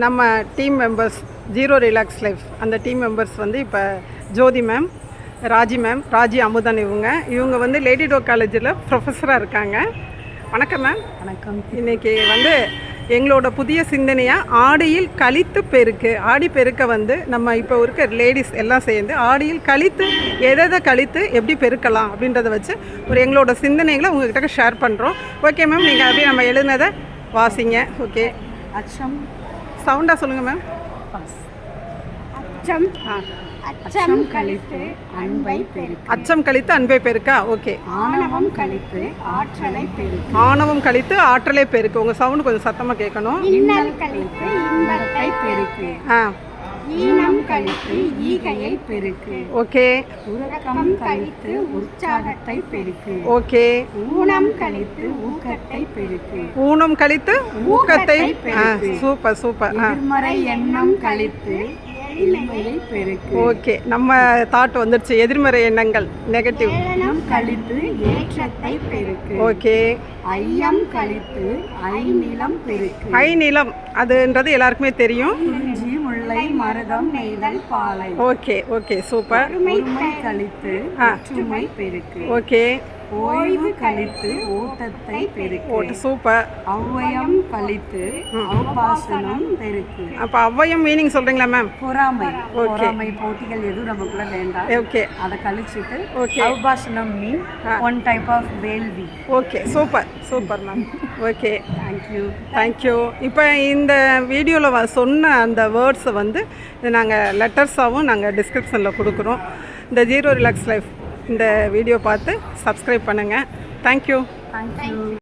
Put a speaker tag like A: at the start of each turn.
A: நம்ம team members zero relax life அந்த team members வந்து இப்போ ஜோதி மேம் ராஜி மேம் ராஜி அமுதன் இவங்க. இவங்க வந்து லேடி டோ காலேஜில் ப்ரொஃபஸராக இருக்காங்க. வணக்கம் மேம்
B: வணக்கம்.
A: இன்னைக்கு வந்து எங்களோட புதிய சிந்தனையாக ஆடியில் கழித்து பெருக்கு. ஆடி பெருக்க வந்து நம்ம இப்போ இருக்க லேடிஸ் எல்லாம் சேர்ந்து ஆடியில் கழித்து எதை கழித்து எப்படி பெருக்கலாம் அப்படின்றத வச்சு ஒரு எங்களோட சிந்தனைகளை உங்ககிட்ட ஷேர் பண்ணுறோம் ஓகே மேம் நீங்கள் அப்படியே நம்ம எழுதினதை வாசிங்க. ஓகே
B: அச்சம்
A: சவுண்டாக சொல்லுங்கள் மேம்
C: அச்சம்.
B: அச்சம் கழித்து அன்பை பெருக்கு.
A: அச்சம் கழித்து அன்பை பெருக்கா. ஓகே.
B: ஆணவம் கழித்து ஆற்றலை பெருக்கு.
A: ஆணவம் கழித்து ஆற்றலே பெருக்கு. உங்கள் சவுண்டு கொஞ்சம் சத்தமாக கேட்கணும்.
C: இன்னல் கழித்து இன்பத்தை
B: பெருக்கு.
A: ஆ.
B: ஈனம் கழித்து ஈகையை பெருக்கு.
A: ஓகே.
B: உறக்கம் கழித்து உற்சாகத்தை பெருக்கு.
A: ஓகே.
B: ஊனம் கழித்து ஊக்கத்தை பெருக்கு.
A: ஊனம் கழித்து ஊக்கத்தை சூப்பர் சூப்பர்
B: எதிர்மறை எண்ணம் கழித்து
A: ஓகே. நம்ம தாட் வந்துடுச்சு எதிர்மறை எண்ணங்கள் நெகட்டிவ்
B: கழித்து ஏற்றத்தை பெருக்கு.
A: ஓகே.
B: ஐயம் கழித்து ஐநிலம் பெருக்கு.
A: ஐ நிலம் அதுன்றது எல்லாருக்குமே தெரியும்.
B: முல்லை மருதம் நெய்தல் பாலை.
A: ஓகே ஓகே சூப்பர்
B: கழித்து பெருக்கு.
A: ஓகே
B: ஓய்வு கழித்து ஓட்டத்தை பெருக்கு
A: சூப்பர்
B: ஔவயம் கழித்து ஔபாசனம் பெருக்கு
A: அப்போ அவ்வையும் மீனிங் சொல்கிறீங்களா மேம்
B: பொறாமை. பொறாமை போட்டிகள் எதுவும் நமக்குள்ள வேண்டாம்.
A: ஓகே
B: அதை கழிச்சிட்டு
A: Okay.
B: ஔபாசனம் மீன் ஒன் டைப் ஆஃப் வேள்வி.
A: Okay super super ma'am okay
B: thank you
A: thank you இப்போ இந்த வீடியோவில் சொன்ன அந்த வேர்ட்ஸை வந்து நாங்கள் லெட்டர்ஸாகவும் நாங்கள் டிஸ்கிரிப்ஷனில் கொடுக்குறோம். இந்த ஜீரோ ரிலாக்ஸ் லைஃப் இந்த வீடியோ பார்த்து சப்ஸ்கிரைப் பண்ணுங்கள் தேங்க்யூ
B: தேங்க்யூ